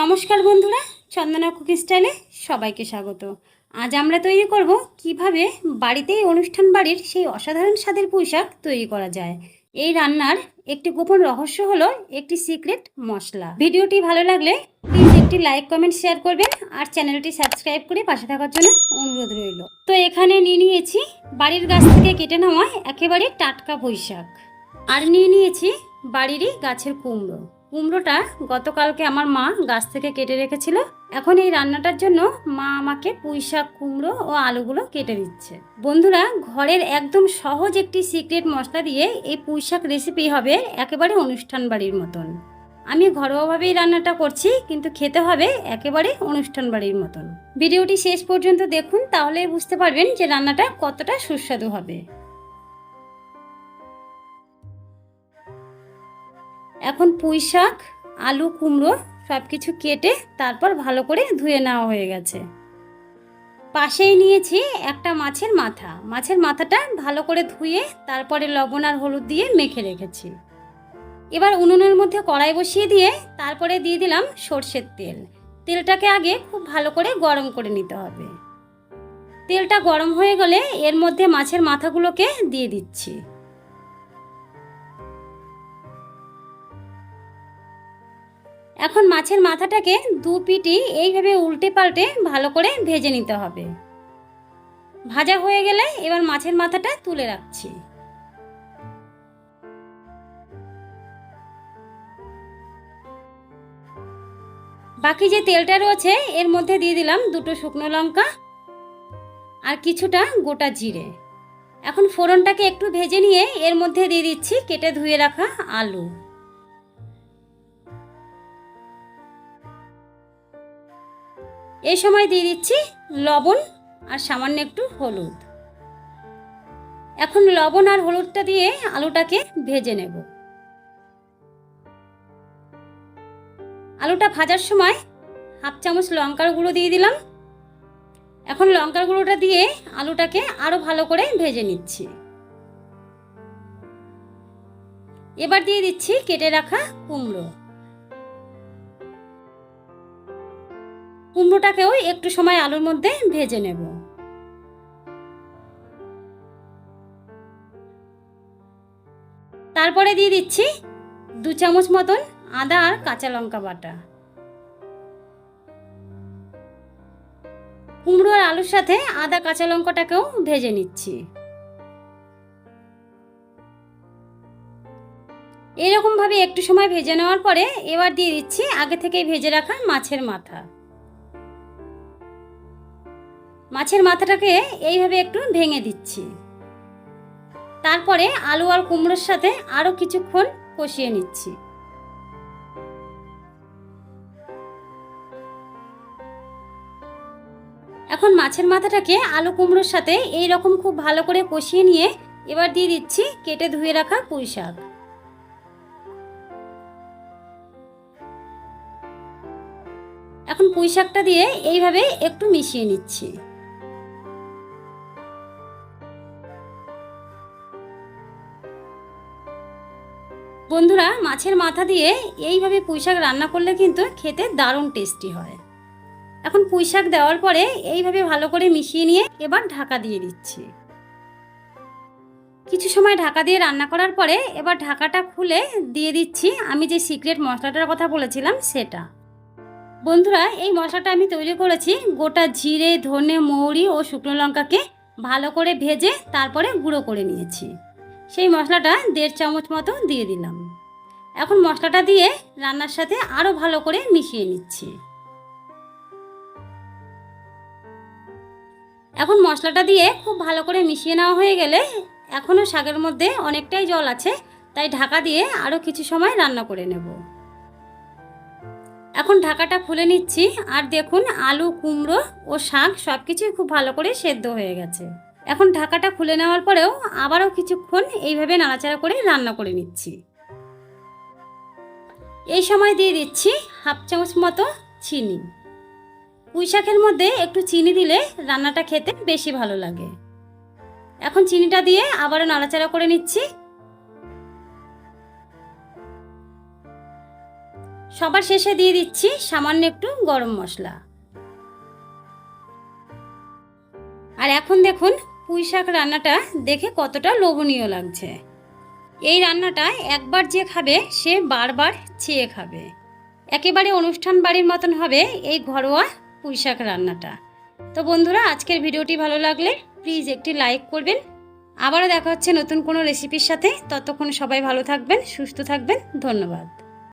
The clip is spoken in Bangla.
নমস্কার বন্ধুরা, চন্দনা কুকি স্টাইলে সবাইকে স্বাগত। আজ আমরা তৈরি করব কীভাবে বাড়িতেই অনুষ্ঠান বাড়ির সেই অসাধারণ স্বাদের পোশাক তৈরি করা যায়। এই রান্নার একটি গোপন রহস্য হলো একটি সিক্রেট মশলা। ভিডিওটি ভালো লাগলে প্লিজ একটি লাইক কমেন্ট শেয়ার করবেন আর চ্যানেলটি সাবস্ক্রাইব করে পাশে থাকার জন্য অনুরোধ রইল। তো এখানে নিয়ে নিয়েছি বাড়ির গাছ থেকে কেটে নেওয়া একেবারে টাটকা পুঁইশাক আর নিয়ে নিয়েছি বাড়িরই গাছের কুমড়ো। কুমড়োটা গতকালকে আমার মা গাছ থেকে কেটে রেখেছিল। এখন এই রান্নাটার জন্য মা আমাকে পুঁই শাক, কুমড়ো ও আলুগুলো কেটে দিচ্ছে। বন্ধুরা, ঘরের একদম সহজ একটি সিক্রেট মশলা দিয়ে এই পুঁই শাক রেসিপি হবে একেবারে অনুষ্ঠান বাড়ির মতন। আমি ঘরোয়াভাবেই রান্নাটা করছি, কিন্তু খেতে হবে একেবারে অনুষ্ঠান বাড়ির মতন। ভিডিওটি শেষ পর্যন্ত দেখুন, তাহলে বুঝতে পারবেন যে রান্নাটা কতটা সুস্বাদু হবে। এখন পুঁই শাক, আলু, কুমড়ো সব কিছু কেটে তারপর ভালো করে ধুয়ে নেওয়া হয়ে গেছে। পাশেই নিয়েছি একটা মাছের মাথা। মাছের মাথাটা ভালো করে ধুয়ে তারপরে লবণ আর হলুদ দিয়ে মেখে রেখেছি। এবার উনুনের মধ্যে কড়াই বসিয়ে দিয়ে তারপরে দিয়ে দিলাম সর্ষের তেল। তেলটাকে আগে খুব ভালো করে গরম করে নিতে হবে। তেলটা গরম হয়ে গেলে এর মধ্যে মাছের মাথাগুলোকে দিয়ে দিচ্ছি। এখন মাছের মাথাটাকে দু পিটি এইভাবে উল্টে পাল্টে ভালো করে ভেজে নিতে হবে। ভাজা হয়ে গেলে এবার মাছের মাথাটা তুলে রাখছি। বাকি যে তেলটা রয়েছে, এর মধ্যে দিয়ে দিলাম দুটো শুকনো লঙ্কা আর কিছুটা গোটা জিরে। এখন ফোড়নটাকে একটু ভেজে নিয়ে এর মধ্যে দিয়ে দিচ্ছি কেটে ধুয়ে রাখা আলু। এই সময় দিয়ে দিচ্ছি লবণ আর সামান্য একটু হলুদ। এখন লবণ আর হলুদটা দিয়ে আলুটাকে ভেজে নেব। আলুটা ভাজার সময় হাফ চামচ লঙ্কার গুঁড়ো দিয়ে দিলাম। এখন লঙ্কার গুঁড়োটা দিয়ে আলুটাকে আরও ভালো করে ভেজে নিচ্ছি। এবার দিয়ে দিচ্ছি কেটে রাখা কুমড়ো। কুমড়োটাকেও একটু সময় আলুর মধ্যে ভেজে নেব। তারপরে দিয়ে দিচ্ছি দু চামচ মতন আদা আর কাঁচা লঙ্কা বাটা। কুমড়ো আর আলুর সাথে আদা কাঁচা লঙ্কাটাকেও ভেজে নিচ্ছি। এরকমভাবে একটু সময় ভেজে নেওয়ার পরে এবার দিয়ে দিচ্ছি আগে থেকেই ভেজে রাখা মাছের মাথা। মাছের মাথাটাকে এইভাবে একটু ভেঙে দিচ্ছি। তারপরে আলু আর কুমড়োর সাথে আরও কিছুক্ষণ কষিয়ে নিচ্ছি। এখন মাছের মাথাটাকে আলু কুমড়োর সাথে এই রকম খুব ভালো করে কষিয়ে নিয়ে এবার দিয়ে দিচ্ছি কেটে ধুয়ে রাখা পুঁই শাক। এখন পুঁই শাকটা দিয়ে এইভাবে একটু মিশিয়ে নিচ্ছি। বন্ধুরা, মাছের মাথা দিয়ে এইভাবে পুঁই শাক রান্না করলে কিন্তু খেতে দারুণ টেস্টি হয়। এখন পুঁই শাক দেওয়ার পরে এইভাবে ভালো করে মিশিয়ে নিয়ে এবার ঢাকা দিয়ে দিচ্ছি। কিছু সময় ঢাকা দিয়ে রান্না করার পরে এবার ঢাকাটা খুলে দিয়ে দিচ্ছি আমি যে সিক্রেট মশলাটার কথা বলেছিলাম সেটা। বন্ধুরা, এই মশলাটা আমি তৈরি করেছি গোটা জিরে, ধনে, মৌরি ও শুকনো লঙ্কাকে ভালো করে ভেজে তারপরে গুঁড়ো করে নিয়েছি। সেই মশলাটা দেড় চামচ মতো দিয়ে দিলাম। এখন মশলাটা দিয়ে রান্নার সাথে আরও ভালো করে মিশিয়ে নিচ্ছি। এখন মশলাটা দিয়ে খুব ভালো করে মিশিয়ে নেওয়া হয়ে গেলে এখনও শাকের মধ্যে অনেকটাই জল আছে, তাই ঢাকা দিয়ে আরও কিছু সময় রান্না করে নেব। এখন ঢাকাটা খুলে নিচ্ছি, আর দেখুন আলু, কুমড়ো ও শাক সব কিছুই খুব ভালো করে সেদ্ধ হয়ে গেছে। এখন ঢাকাটা খুলে নেওয়ার পরেও আবারও কিছুক্ষণ এইভাবে নাড়াচাড়া করে রান্না করে নিচ্ছি। এই সময় দিয়ে দিচ্ছি হাফ চামচ মতো চিনি। পুঁই শাকের মধ্যে একটু চিনি দিলে রান্নাটা খেতে বেশি ভালো লাগে। এখন চিনিটা দিয়ে আবারও নাড়াচাড়া করে নিচ্ছি। সবার শেষে দিয়ে দিচ্ছি সামান্য একটু গরম মশলা। আর এখন দেখুন পুঁই শাক রান্নাটা দেখে কতটা লোভনীয় লাগছে। এই রান্নাটা একবার যে খাবে, সে বারবার চেয়ে খাবে। একেবারে অনুষ্ঠান বাড়ির মতন হবে এই ঘরোয়া পুঁই শাক রান্নাটা। তো বন্ধুরা, আজকের ভিডিওটি ভালো লাগলে প্লিজ একটি লাইক করবেন। আবারও দেখা হচ্ছে নতুন কোনো রেসিপির সাথে। ততক্ষণ সবাই ভালো থাকবেন, সুস্থ থাকবেন। ধন্যবাদ।